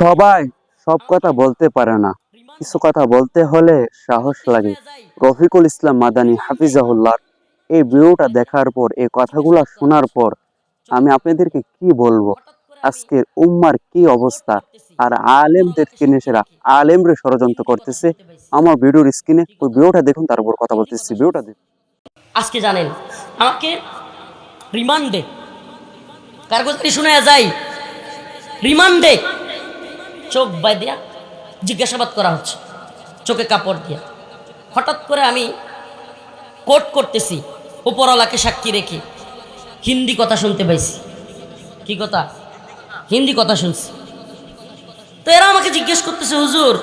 সবাই সব কথা বলতে পারে না। কিছু কথা বলতে হলে সাহস লাগে। রফিকুল ইসলাম মাদানী হাফিজাহুল্লাহ, এই ভিডিওটা দেখার পর, এই কথাগুলো শোনার পর আমি আপনাদেরকে কি বলব? আজকের উম্মার কি অবস্থা? আর আলেমদের কিনেছেরা আলেমরে ষড়যন্ত্র করতেছে। আমার ভিডিওর স্ক্রিনে ওই ভিডিওটা দেখুন তার উপর কথা বলতেছি। ভিডিওটা দেখুন। আজকে জানেন, আমাকে রিমান্ডে কারগজারি শুনে যায়? রিমান্ডে। চোখ বাই দিয়া জিজ্ঞাসাবাদ করা হচ্ছে, চোখে কাপড় দিয়া। হঠাৎ করে আমি কোট করতেছি, উপরওয়ালাকে সাক্ষী রেখে হিন্দি কথা শুনতে পাইছি। কি কথা? হিন্দি কথা শুনছি। তো এরা আমাকে জিজ্ঞেস করতেছে, হুজুর,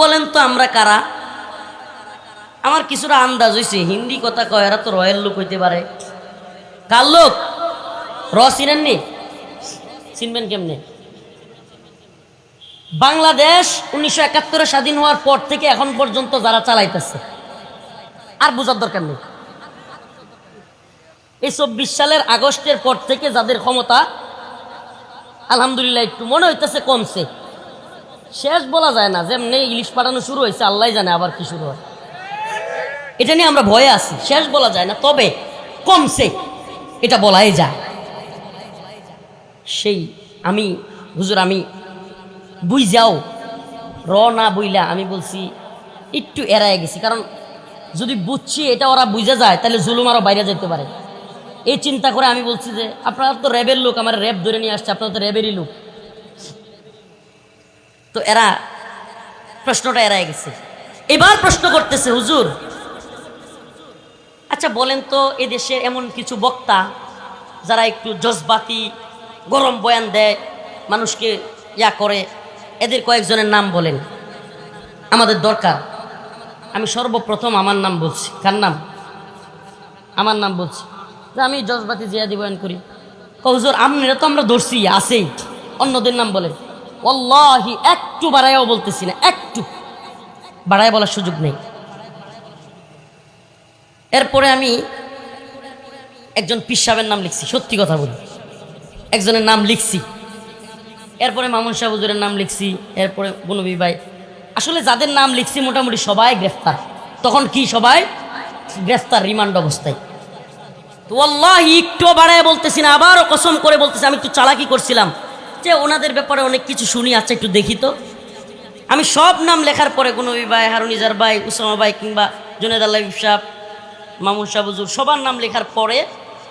বলেন তো আমরা কারা? আমার কিছুটা আন্দাজ হয়েছে হিন্দি কথা কয়, এরা তো রয়্যাল লোক হইতে পারে। কার লোক? র চিনেননি? চিনবেন কেমনে? বাংলাদেশ উনিশশো একাত্তরে স্বাধীন হওয়ার পর থেকে এখন পর্যন্ত যারা চালাইতেছে। আর বোঝার দরকার নেই। এই চব্বিশ সালের আগস্টের পর থেকে যাদের ক্ষমতা, আলহামদুলিল্লাহ একটু মনে হইতেছে কমছে। শেষ বলা যায় না, যেমনি ইলিশ পাঠানো শুরু হয়েছে আল্লাহ জানে আবার কি শুরু হয়। এটা নিয়ে আমরা ভয়ে আছি, শেষ বলা যায় না, তবে কমছে, এটা বলাই যায়। সেই আমি, হুজুর আমি বুঝ যাও র না বইলা, আমি বলছি একটু এড়ায় গেছি। কারণ যদি বুঝছি এটা ওরা বুঝে যায়, তাহলে জুলুম আরও বাইরে যেতে পারে। এই চিন্তা করে আমি বলছি যে, আপনারা তো র্যাবের লোক, আমার র্যাব ধরে নিয়ে আসছে, আপনারা তো র্যাবেরই লোক। তো এরা প্রশ্নটা এড়ায় গেছে। এবার প্রশ্ন করতেছে, হুজুর। আচ্ছা বলেন তো এদেশে এমন কিছু বক্তা যারা একটু জজবাতি, গরম বয়ান দেয়, মানুষকে ইয়া করে এদের কয়েকজনের নাম বলেন। আমাদের দরকার। আমি সর্বপ্রথম আমার নাম বলছি। কার নাম? আমার নাম বলছি। যে আমি জজবাতি জিয়াদি বয়ান করি। কৌজোর আপনারা তো আমরা ধরছি, আছেই। অন্যদের নাম বলেন। অল্লাহি একটু বাড়াইও বলতেছি না, একটু। বাড়ায় বলার সুযোগ নেই। এরপরে আমি একজন পিসাবের নাম লিখছি, সত্যি কথা বলি। একজনের নাম লিখছি। এরপরে মামুন শাহ হুজুরের নাম লিখছি, এরপরে বনবী ভাই। আসলে যাদের নাম লিখছি মোটামুটি সবাই গ্রেফতার। তখন কি সবাই? গ্রেফতার রিমান্ড অবস্থায়। তো আল্লাহ একটু বাড়ায় বলতেছি না, আবারও কসম করে বলতেছি, আমি একটু চালাকি করছিলাম। যে ওনাদের ব্যাপারে অনেক কিছু শুনি আচ্ছা একটু দেখি তো। আমি সব নাম লেখার পরে গুনবী ভাই হারুনিজার ভাই, উসামা ভাই কিংবা জুনেদ আল্লাহ সাহ মামুন শাহ হুজুর, সবার নাম লেখার পরে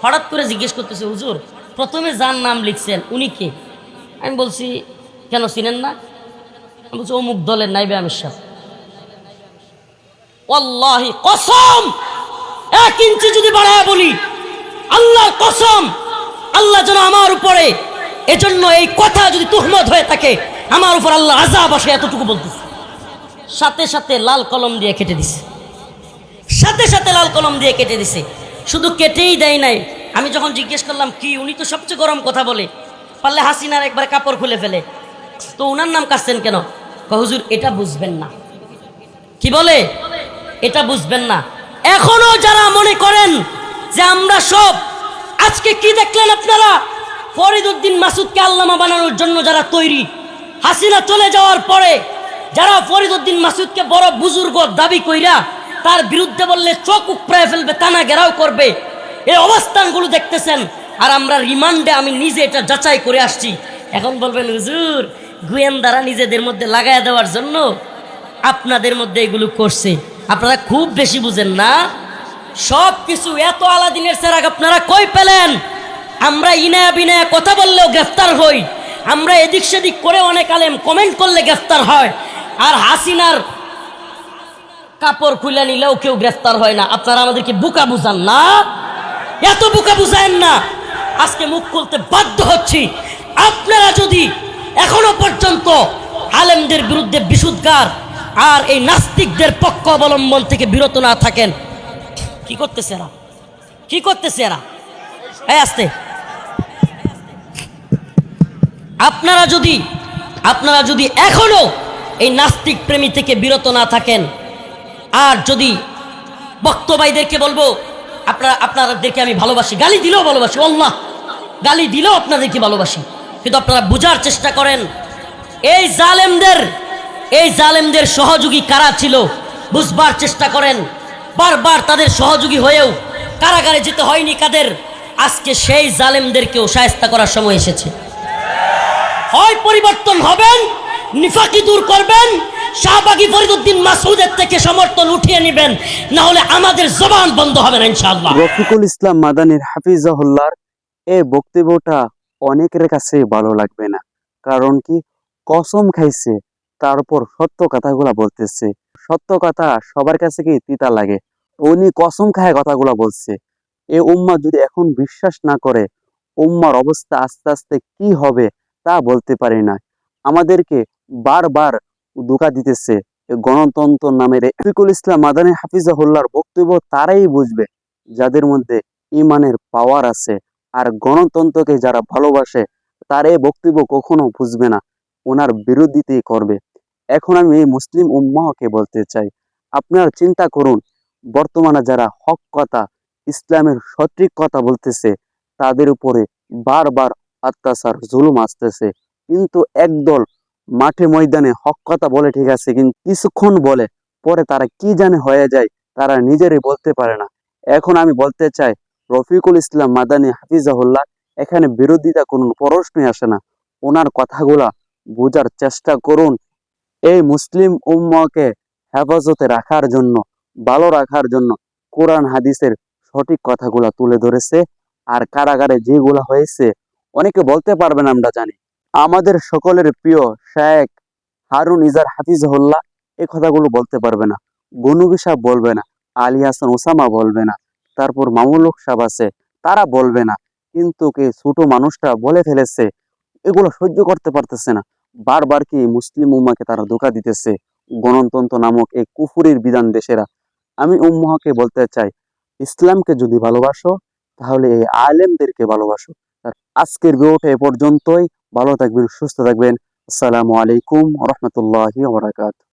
হঠাৎ করে জিজ্ঞেস করতেছে, হুজুর, প্রথমে যার নাম লিখছেন, উনি কে? আমি বলছি, কেন চিনেন না? আমি বলছি, অমুক দলের নাইবে আমির সাহ কসম! এক ইঞ্চি যদি বাড়ায় বলি, আল্লাহর কসম! আল্লাহ যেন আমার উপরে, এজন্য এই কথা যদি তুহমত হয়ে থাকে, আমার উপর আল্লাহ আজাব আসে এতটুকু বলতেছে। সাথে সাথে লাল কলম দিয়ে কেটে দিছে। সাথে সাথে লাল কলম দিয়ে কেটে দিছে। শুধু কেটেই দেয় নাই। আমি যখন জিজ্ঞেস করলাম, কি উনি তো সবচেয়ে গরম কথা বলে? পারলে হাসিনার একবার কাপড় খুলে ফেলে। তো উনার নাম কাটছেন কেন? হুজুর, এটা বুঝবেন না। কি বলে? এটা বুঝবেন না। এখনও যারা মনে করেন যে আমরা সব, আজকে কি দেখলেন আপনারা? ফরিদুদ্দিন মাসুদকে আল্লামা বানানোর জন্য যারা তৈরি, হাসিনা চলে যাওয়ার পরে যারা ফরিদুদ্দিন মাসুদকে বড় বুজুর্গ দাবি কইরা তার বিরুদ্ধে বললে চোখ উপড়ায় ফেলবে, টানা ঘেরাও করবে, এই অবস্থানগুলো দেখতেছেন। আর আমরা রিমান্ডে আমি নিজে এটা যাচাই করে আসছি। এখন বলবেন, হুজুর, গোয়েন্দারা নিজেদের মধ্যে লাগায় দেওয়ার জন্য আপনাদের মধ্যে এগুলো করছে। আপনারা খুব বেশি বুঝেন না। সব কিছু এত আলাদিনের সেরাক আপনারা কই পেলেন? আমরা ইনায়া বিনায়া কথা বললেও গ্রেফতার হই। আমরা এদিক সেদিক করে অনেক আলেম কমেন্ট করলে গ্রেফতার হয়। আর হাসিনার কাপড় খুলে নিলেও কেউ গ্রেফতার হয় না। আপনারা আমাদেরকে বুকা বুঝান না? এত বুকা বুঝায়েন না। আজকে মুখ খুলতে বাধ্য হচ্ছি। আপনারা যদি এখনও পর্যন্ত আলেমদের বিরুদ্ধে বিশুদ্ধার আর এই নাস্তিকদের পক্ষ অবলম্বন থেকে বিরত না থাকেন, কি করতেছে এরা? কি করতেছে এরা? এই আসতে। আপনারা যদি আপনারা যদি এখনও এই নাস্তিক প্রেমী থেকে বিরত না থাকেন, আর যদি বক্তবাইদেরকে বলব, আপনারা, আপনাদেরকে আমি ভালোবাসি, গালি দিলেও ভালোবাসি অল্লাহ গালি দিলেও আপনাদেরকে ভালোবাসি। কিন্তু আপনারা বোঝার চেষ্টা করেন, এই জালেমদের এই জালেমদের সহযোগী কারা ছিল? বুঝবার চেষ্টা করেন, বারবার তাদের সহযোগী হয়েও কারাগারে যেতে হয়নি কাদের? আজকে সেই জালেমদেরকেও সায়স্তা করার সময় এসেছে। হয় পরিবর্তন হবেন, নিফাকি দূর করবেন, শাহবাগী ফরিদুদ্দিন মাসুদের থেকে সমর্থন উঠিয়ে নেবেন না হলে আমাদের জবান বন্ধ হবে না ইনশাআল্লাহ। রফিকুল ইসলাম মাদানির হাফিজাহুল্লার এই বক্তব্যটা অনেকের কাছে ভালো লাগবে না। কারণ কি? কসম খাইছে, তারপর সত্য কথাগুলা বলতেছে। সত্য কথা সবার কাছে কি তিতা লাগে? উনি কসম খায় কথাগুলা বলছে। এ উম্মা যদি এখন বিশ্বাস না করে, উম্মার অবস্থা আস্তে আস্তে কি হবে তা বলতে পারি না। আমাদেরকে বারবার ধোকা দিতেছে গণতন্ত্র নামের এ রফিকুল ইসলাম মাদানী হাফিজাহুল্লার বক্তব্য তারাই বুঝবে, যাদের মধ্যে ইমানের পাওয়ার আছে। আর গণতন্ত্রকে যারা ভালোবাসে, তার এই বক্তব্য কখনো বুঝবে না। ওনার বিরোধিতাই করবে। এখন আমি এই মুসলিম উম্মাহকে বলতে চাই, আপনারা চিন্তা করুন, বর্তমানে যারা হক কথা, ইসলামের সঠিক কথা বলতেছে, তাদের উপরে বারবার অত্যাচার, জুলুম আসতেছে। কিন্তু একদল মাঠে ময়দানে হক কথা বলে ঠিক আছে, কিন্তু কিছুক্ষণ বলে, পরে তারা কি জানে হয়ে যায়, তারা নিজেরই বলতে পারে না। এখন আমি বলতে চাই রফিকুল ইসলাম মাদানী হাফিজাহুল্লাহ, এখানে বিরোধিতা কোনো প্রশ্নই আসে না। ওনার কথাগুলা বোঝার চেষ্টা করুন এই মুসলিম উম্মাকে হেফাজতে রাখার জন্য, ভালো রাখার জন্য কোরআন হাদিসের সঠিক কথাগুলা তুলে ধরেছে। আর কারাগারে যেগুলা হয়েছে, অনেকে বলতে পারবে না, আমরা জানি। আমাদের সকলের প্রিয় শেখ হারুন ইজার হাফিজহুল্লাহ এই কথাগুলো বলতে পারবে না। গনুবি সাহেব বলবে না, আলী হাসান ওসামা বলবে না। তারপর মামুল হক সাহেব আছে, তারা বলবে না। কিন্তু কি ছোট মানুষটা বলে ফেলেছে, এগুলো সহ্য করতে পারতেছে না। বারবার কি মুসলিম উম্মাকে তারা ধোকা দিতেছে? গণতন্ত্র নামক এই কুফুরির বিধান দেশেরা। আমি উম্মাকে বলতে চাই, ইসলামকে যদি ভালোবাসো, তাহলে এই আলেমদেরকে ভালোবাসো। আজকের ভিডিওটা এ পর্যন্তই। ভালো থাকবেন, সুস্থ থাকবেন। আসসালামু আলাইকুম রহমতুল্লাহি ওবরাকাত